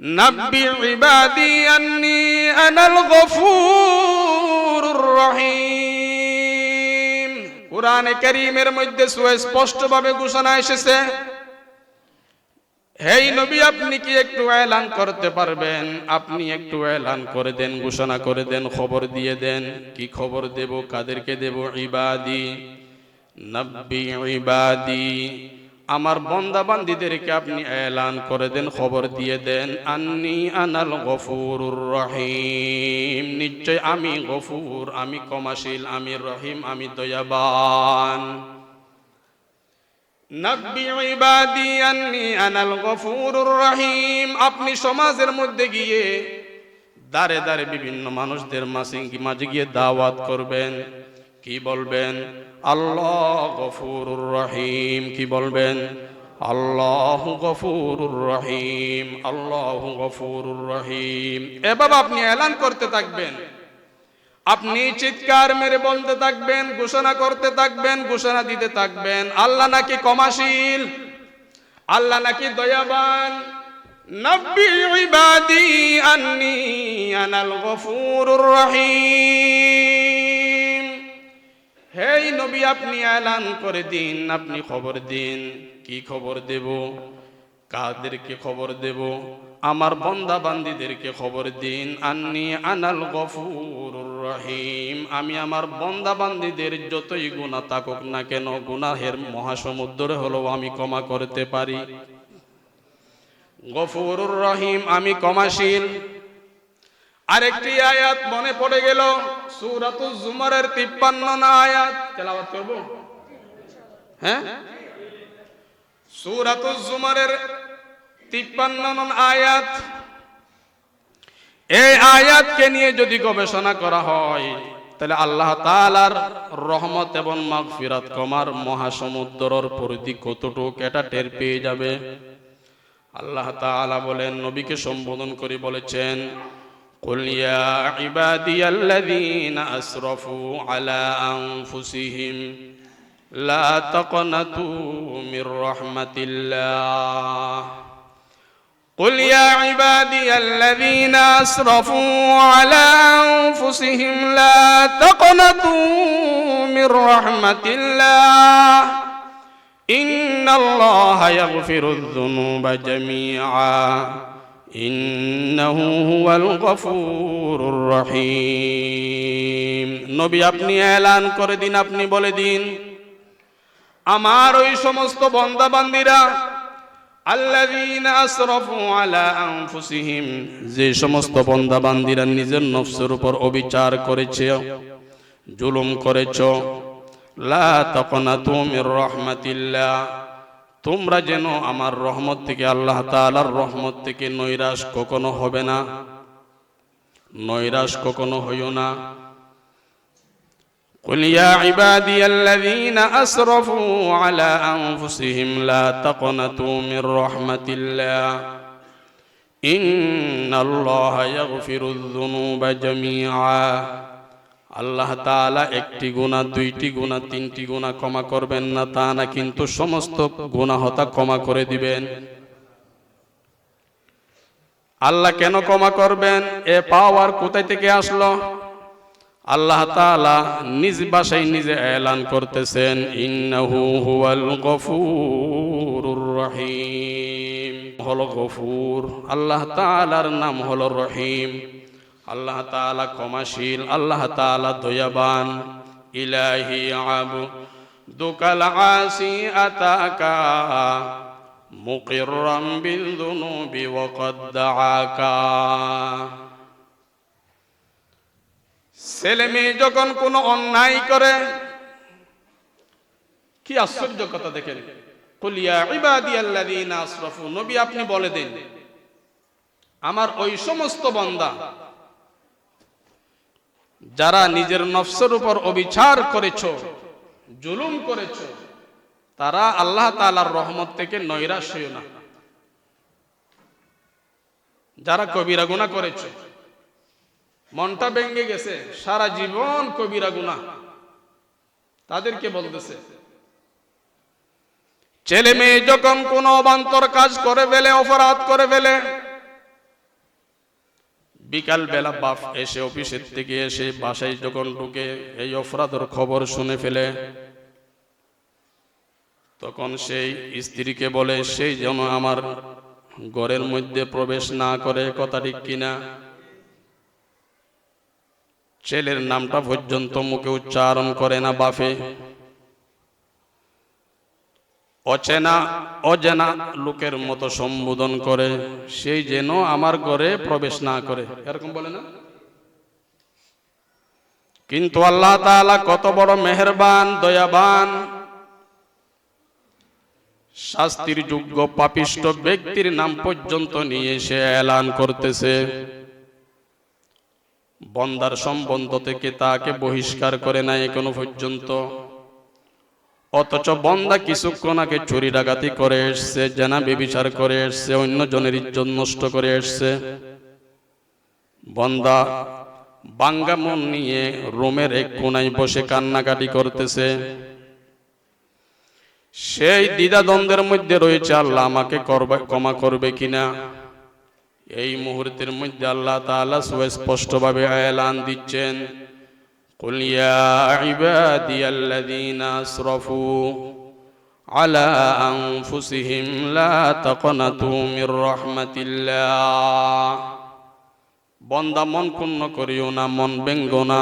نبي عبادي أني أنا الغفور الرحيم কোরআনে কারীমের মধ্যে সুস্পষ্টভাবে ঘোষণা এসেছে হেই নবী আপনি কি একটু এলান করতে পারবেন আপনি একটু এলান করে দেন ঘোষণা করে দেন খবর দিয়ে দেন কি খবর দেব কাদেরকে দেব ইবাদি নব্বি ইবাদি আমার বন্দা বান্দিদেরকে আপনি এলান করে দেন, খবর দিয়ে দেন, আন্নি আনাল গফুরুর রহিম। নিশ্চয় আমি গফুর, আমি কমাশীল আমি রহিম, আমি দয়াবান। আপনি সমাজের মধ্যে গিয়ে দাঁড়ে দাঁড়ে বিভিন্ন মানুষদের মাঝে গিয়ে দাওয়াত করবেন। কি বলবেন? আল্লাহ গফুরুর রহিম, কি বলবেন? আল্লাহ গফুরুর রহিম, আল্লাহ গফুরুর রহিম। এভাবে আপনি এলান করতে থাকবেন। আপনি চিৎকার মেরে বলতে থাকবেন, ঘোষণা করতে থাকবেন, ঘোষণা দিতে থাকবেন। আল্লাহ নাকি কমাশীল আল্লাহ নাকি দয়াবান। নব্বি আন্নি আনাল গফুরুর রহিম। হেই নবী, আপনি এলান করে দিন, আপনি খবর দিন। কি খবর দেব? কাদেরকে খবর দেব? আমার বন্দা বান্দিদেরকে খবর দিন। আন্নি আনাল গফুরুর রহিম। আমি আমার বন্দা বান্দিদের যতই গুণা থাকুক না কেন, গুনাহের মহাসমুদ্র হলেও আমি ক্ষমা করতে পারি। গফুরুর রহিম, আমি ক্ষমাশীল। আরেকটি আয়াত মনে পড়ে গেল সূরাতুজ জুমারের 53 না আয়াত? তেলাওয়াত করব? হ্যাঁ? সূরাতুজ জুমারের 53 নং আয়াত। এই আয়াতকে নিয়ে যদি গবেষণা করা হয়, তাহলে আল্লাহ তাআলার রহমত এবং মাগফিরাত কমার মহাসমুদ্রর পরিধি কতটুকু এটা টের পেয়ে যাবে? আল্লাহ তাআলা বলেন, নবীকে সম্বোধন করে বলেছেন قل يا عبادي الذين أسرفوا على أنفسهم لا تقنطوا من رحمة الله. قل يا عبادي الذين أسرفوا على أنفسهم لا تقنطوا من رحمة الله. إن الله يغفر الذنوب جميعا. নবী, আপনি এলান করে দিন, আপনি বলে দিন। আমার ওই সমস্ত বন্দা বান্দিরা যে সমস্ত বন্দা বান্দিরা নিজের নফসের উপর অবিচার করেছে, জুলুম করেছ, লা তখন তুমি রহমাতিল্লা তোমরা যেন আমার রহমত থেকে আল্লাহ তাআলার রহমত থেকে নৈরাশ কখনো হবে না নৈরাশ কখনো হইও না قل يا عبادي الذين أسرفوا على أنفسهم لا تقنطوا من رحمة الله إن الله يغفر الذنوب جميعا আল্লাহ তাআলা একটি গুণা দুইটি গুণা তিনটি গুণা ক্ষমা করবেন না, তা না কিন্তু সমস্ত গুণাহতা ক্ষমা করে দিবেন। আল্লাহ কেন ক্ষমা করবেন? এ পাওয়ার কোথায় থেকে আসলো? আল্লাহ তাআলা নিজ বাসায় নিজে এলান করতেছেন রহিম। হলো গফুর। আল্লাহ তাআলার নাম হল রহিম। আল্লাহ তাআলা ক্ষমাশীল, আল্লাহ তাআলা দয়াবান। ইলাহি আবু, দুকাল আসি আতাকা, মুকিররাম বিল দুনুবি ওয়াকাদ ছেলে মেয়ে যখন কোনো অন্যায় করে, কি আশ্চর্য কথা দেখেন। কুলিয়া ইবাদি আল্লাযীনা আসরাফু, নবী আপনি বলে দেন, আমার ওই সমস্ত বান্দা যারা নিজের নফসের উপর অবিচার করেছ, জুলুম করেছ, তারা আল্লাহ তাআলার রহমত থেকে নৈরাশ হইও না। যারা কবিরা গুনাহ করেছে, মনটা ভেঙে গেছে, সারা জীবন কবিরা গুনাহ। তাদেরকে বলতেছে, ছেলে মেয়ে যখন কোনো অবান্তর কাজ করে ফেলে, অপরাধ করে ফেলে বিকাল বেলা বাপ এসে অফিসের থেকে এসে বাসায় যখন ঢুকে এই অপরাধর খবর শুনে ফেলে, তখন সেই স্ত্রীকে বলে, সেই যেন আমার ঘরের মধ্যে প্রবেশ না করে, কথা ঠিক কিনা? ছেলের নামটা পর্যন্ত মুখে উচ্চারণ করে না বাফে। অচেনা, অজেনা লোকের মতো সম্বোধন করে, সেই যেন আমার ঘরে প্রবেশ না করে। এরকম বলে না? কিন্তু আল্লাহ তাআলা কত বড় মেহেরবান, দয়াবান, শাস্তির যোগ্য পাপিষ্ট ব্যক্তির নাম পর্যন্ত নিয়ে সে এলান করতেছে। বন্দার সম্বন্ধ থেকে তাকে বহিষ্কার করে নাই এখনও পর্যন্ত। অথচ বন্দা কিছুক্ষণ আগে চুরি ডাকাতি করে এসছে জেনা বেবিচার করে এসছে অন্য জনের ইজ্জত নষ্ট করে এসছে। বন্দা বাঙ্গা মন নিয়ে রোমের এক কোনায় বসে কান্নাকাটি করতেছে। সেই দ্বিধাদ্বন্দ্বের মধ্যে রয়েছে আল্লাহ, আমাকে করবে ক্ষমা করবে কিনা? এই মুহূর্তের মধ্যে আল্লাহ তাআলা সুস্পষ্টভাবে এলান দিচ্ছেন। قل يا عبادي الذين اسرفوا على انفسهم لا تقنطوا من رحمة الله বন্দা মন পূর্ণ করিও না মন ব্যঙ্গ না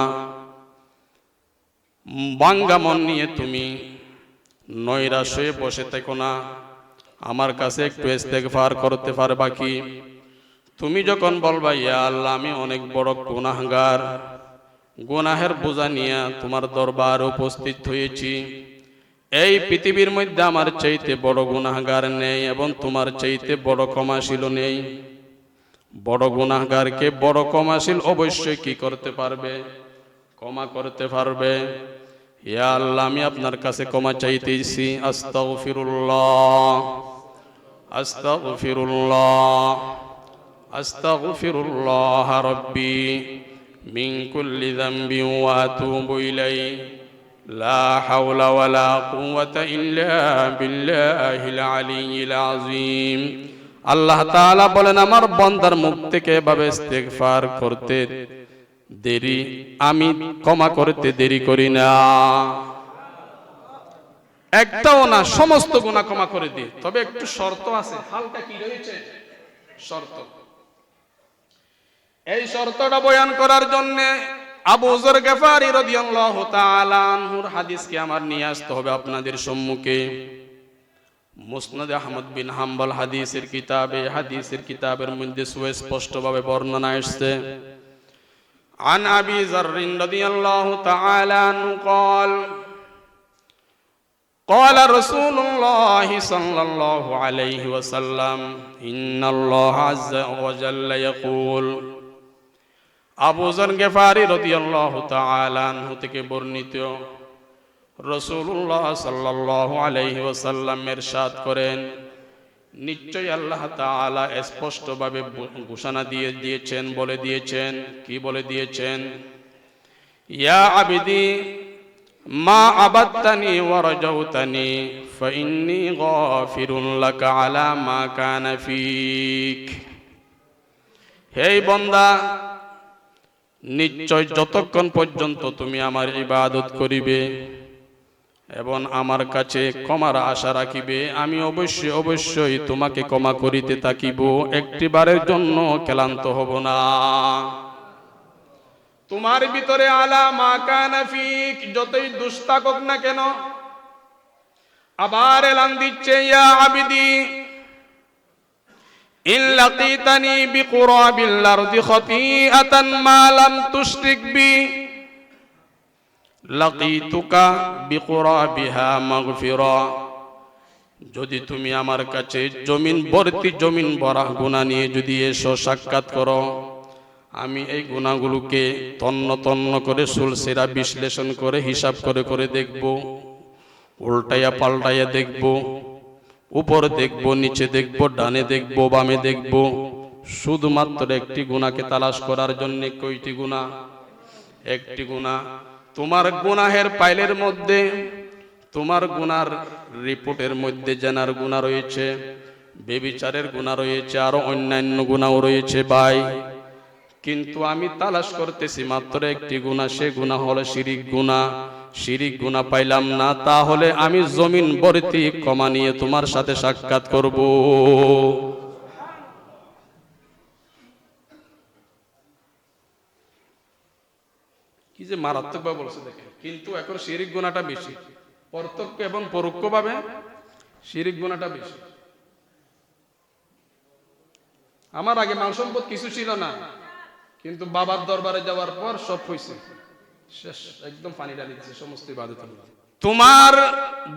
বাঙ্গা মন নিয়ে তুমি নৈরাশ হয়ে বসে থেকো না আমার কাছে একটু ইস্তেগফার করতে পারবা কি তুমি যখন বলবা ইয়া আল্লাহ আমি অনেক বড় গুনাহগার গুনাহের বোঝা নিয়ে তোমার দরবার উপস্থিত হয়েছি। এই পৃথিবীর মধ্যে আমার চাইতে বড় গুনাহগার নেই এবং তোমার চাইতে বড় কমাশীল নেই। বড় গুনাহগারকে বড় কমাশীল অবশ্যই কি করতে পারবে? ক্ষমা করতে পারবে? ইয়া আল্লাহ, আমি আপনার কাছে ক্ষমা চাইতেছি। আস্তাগফিরুল্লাহ। আস্তাগফিরুল্লাহ। আস্তাগফিরুল্লাহ রাব্বি। কুল্লি যামবিন ওয়া আতুবু ইলাইহি লা হাওলা ওয়ালা কুওয়াতা ইল্লা বিল্লাহিল আলিয়্যিল আযীম আল্লাহ তাআলা বলেন, আমার বান্দার মুখ থেকে এভাবে ইস্তেগফার করতে দেরি, আমি ক্ষমা করতে দেরি করি না। একটাও না, সমস্ত গুনাহ ক্ষমা করে দিই। তবে একটু শর্ত আছে। হালকা কি রয়েছে? শর্ত। এই শর্তটা বয়ান করার জন্য আবু জর গেফারি রাদিয়াল্লাহু তাআলা আনহুর হাদিসকে আমার নিয়ে আসতে হবে আপনাদের সম্মুখে মুসনাদ আহমদ বিন হাম্বল হাদিসের কিতাবে হাদিসের কিতাবের মধ্যে সুস্পষ্টভাবে বর্ণনা এসেছে عن ابي ذر رضي الله تعالى عنه قال قال رسول الله صلى الله عليه وسلم ان الله عز وجل يقول আবু জর গেফারি রাদিয়াল্লাহু তাআলা আনহু থেকে বর্ণিত। রাসূলুল্লাহ সাল্লাল্লাহু আলাইহি ওয়াসাল্লাম ইরশাদ করেন নিশ্চয় আল্লাহ তাআলা স্পষ্টভাবে ঘোষণা দিয়ে দিয়েছেন, বলে দিয়েছেন। কি বলে দিয়েছেন? ইয়া আবিদি, মা আবাদতানি ওয়া রাজাউতানি ফাইন্নী গাফিরুন লাকা আলা মা কানা ফিক। হে বান্দা নিশ্চয় যতক্ষণ পর্যন্ত তুমি আমার ইবাদত করিবে এবং আমার কাছে ক্ষমার আশা রাখিবে, আমি অবশ্যই অবশ্যই তোমাকে ক্ষমা করিতে থাকিব। একটিবারের জন্য ক্লান্ত হব না। তোমার ভিতরে আলা মা কানাফিক যতই দুষ থাকুক না কেন, আবার এলান দিচ্ছে, ইয়া আবিদি ইন লাকিতানি বিকুরাবিল আরদি খতিআতান মা লাম তুশরিক বি। লাকিতুকা বিকুরাবিহা মাগফিরা। যদি তুমি আমার কাছে জমিন ভর্তি জমিন ভরা গুণা নিয়ে যদি এসো সাক্ষাৎ করো, আমি এই গুণাগুলোকে তন্ন তন্ন করে সুলসেরা বিশ্লেষণ করে হিসাব করে করে দেখব, উল্টাইয়া পাল্টাইয়া দেখব। উপর দেখব, নিচে দেখব, ডানে দেখব, বামে দেখব। শুধুমাত্র একটি গুণাকে তালাশ করার জন্য কয়টি গুণা? একটি গুণা। তোমার গুনাহের পাইলের মধ্যে, তোমার গুনার রিপোর্টের মধ্যে জেনার গুণা রয়েছে, বেবিচারের গুণা রয়েছে, আরও অন্যান্য গুণাও রয়েছে ভাই। কিন্তু আমি তালাশ করতেছি মাত্র একটি গুণা, সে গুণা হলো শিরিক গুণা। শিরিক গুণা পাইলাম না, তাহলে আমি জমিন ভর্তি কমা নিয়ে তোমার সাথে সাক্ষাৎ করব। কি যে বলছে দেখেন। কিন্তু এখন শিরিক গুণাটা বেশি, প্রত্যক্ষ এবং পরোক্ষ ভাবে শিরিক গুণাটা বেশি। আমার আগে মাল সম্পদ কিছু ছিল না, কিন্তু বাবার দরবারে যাওয়ার পর সব হয়েছে শেষ একদম পানি ডালি দিচ্ছে সমস্ত ইবাদত তোমার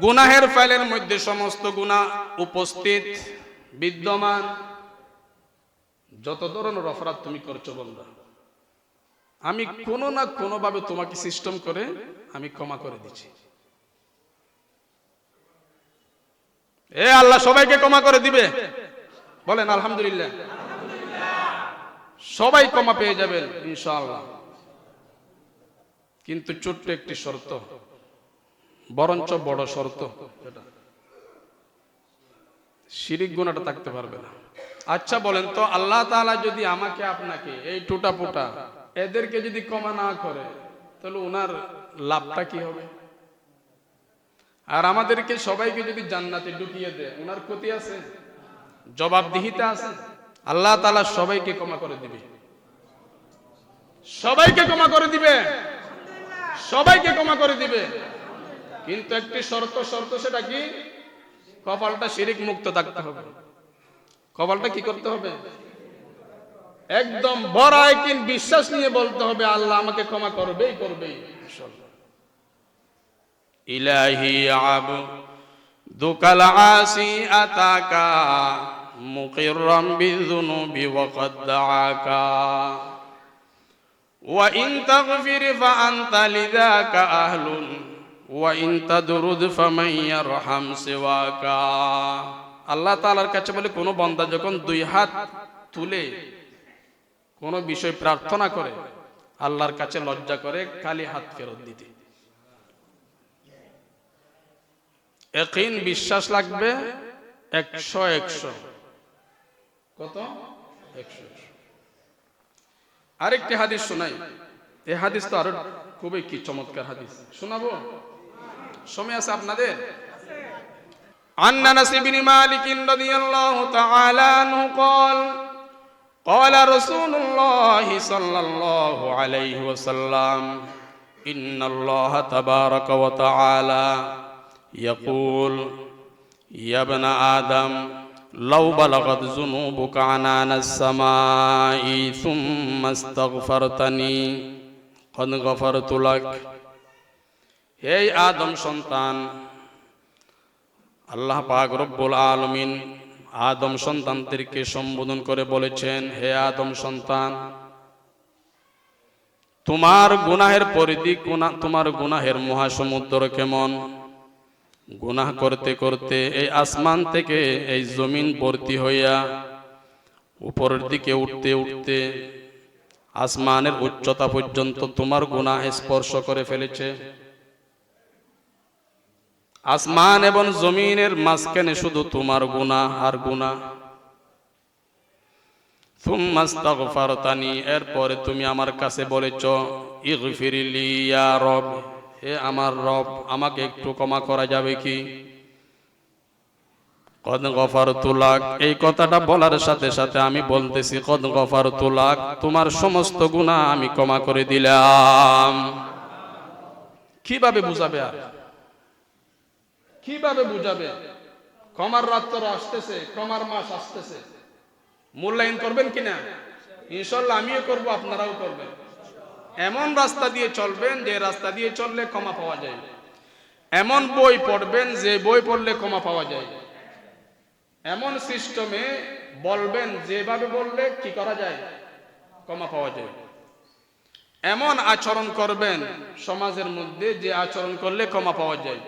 গুনাহের ফাইলের মধ্যে সমস্ত গুনাহ উপস্থিত বিদ্যমান। যত ধরনের অপরাধ তুমি করছ বন্ধা আমি কোনো না কোনো ভাবে তোমাকে সিস্টেম করে আমি ক্ষমা করে দিচ্ছি। এ আল্লাহ সবাইকে ক্ষমা করে দিবে। বলেন আলহামদুলিল্লাহ। সবাই ক্ষমা পেয়ে যাবেন ইনশাআল্লাহ। কিন্তু ছোট্ট একটি শর্ত। বরঞ্চ বড় শর্ত। শিরিক গুণাটা থাকতে পারবে না। আচ্ছা বলেন তো, আল্লাহ তাআলা যদি আমাকে, আপনাকে এই টুটা পুটা এদেরকে যদি কমা না করে, তাহলে ওনার লাভটা কি হবে? আর আমাদেরকে সবাইকে যদি জান্নাতে ঢুকিয়ে দেয় ওনার ক্ষতি আছে? জবাবদিহিতা আছে? আল্লাহ তাআলা সবাইকে ক্ষমা করে দিবে। সবাইকে ক্ষমা করে দিবে। সবাইকে ক্ষমা করে দিবে। কিন্তু একটি শর্ত শর্ত সেটা কি? কপালটা শিরিক মুক্ত থাকতে হবে। কপালটা কি করতে হবে? একদম বড় কিন বিশ্বাস নিয়ে বলতে হবে, আল্লাহ আমাকে ক্ষমা করবেই করবে ইলাহি আব, দুকাল আসি আতাকা, মুকিররাম বিযুনুবি ওয়া وإن تغفر فأنت لذاك أهل وإن تدرد فمن يرحم سواك আল্লাহ তাআলার কাছে বলে কোনো বান্দা যখন দুই হাত তুলে কোনো বিষয় প্রার্থনা করে আল্লাহর কাছে লজ্জা করে খালি হাত ফেরত দিতে একইন বিশ্বাস লাগবে একশো একশো কত একশো একশো আরেকটি হাদিস শোনাই এই হাদিস তো আরো খুবই কি চমৎকার হাদিস শোনাবো সময় আছে আপনাদের عن انس بن مالك رضي الله تعالى عنه قال قال رسول الله صلى الله عليه وسلم ان الله تبارك وتعالى يقول يا ابن ادم لو بلغت ذنوبك عنان السماء ثم استغفرتني قد غفرت لك হে আদম সন্তান আল্লাহ পাক রব্বুল আলমিন আদম সন্তানদেরকে সম্বোধন করে বলেছেন হে আদম সন্তান তোমার গুনাহের পরিধি গুনা- তোমার গুনাহের মহাসমুদ্র কেমন গুনাহ করতে করতে এই আসমান থেকে এই জমিন ভর্তি হইয়া উপরের দিকে উঠতে উঠতে আসমানের উচ্চতা পর্যন্ত তোমার গুনাহ স্পর্শ করে ফেলেছে। আসমান এবং জমিনের মাঝখানে শুধু তোমার গুণা আর তুমাস্তাগফারতানি এরপরে তুমি আমার কাছে বলেছ, ইগফিরিলি ইয়া রব। হে আমার রব আমাকে একটু ক্ষমা করা যাবে কি? কদ গফার তুলাক এই কথাটা বলার সাথে সাথে আমি বলতেছি, কদ গফার তুলাক তোমার সমস্ত গুণা আমি ক্ষমা করে দিলাম। কীভাবে বুঝাবে আর? কীভাবে বুঝাবে? কমার রাত্র আসতেছে কমার মাস আসতেছে। মূল্যায়ন করবেন কিনা? ইনশাল্লাহ আমিও করব, আপনারাও করবেন। এমন রাস্তা দিয়ে চলবেন যে রাস্তা দিয়ে চললে ক্ষমা পাওয়া যায়। এমন বই পড়বেন যে বই পড়লে ক্ষমা পাওয়া যায়। এমন সিস্টেমে বলবেন যেভাবে বললে কি করা যায়? ক্ষমা পাওয়া যায়। এমন আচরণ করবেন সমাজের মধ্যে যে আচরণ করলে ক্ষমা পাওয়া যায়।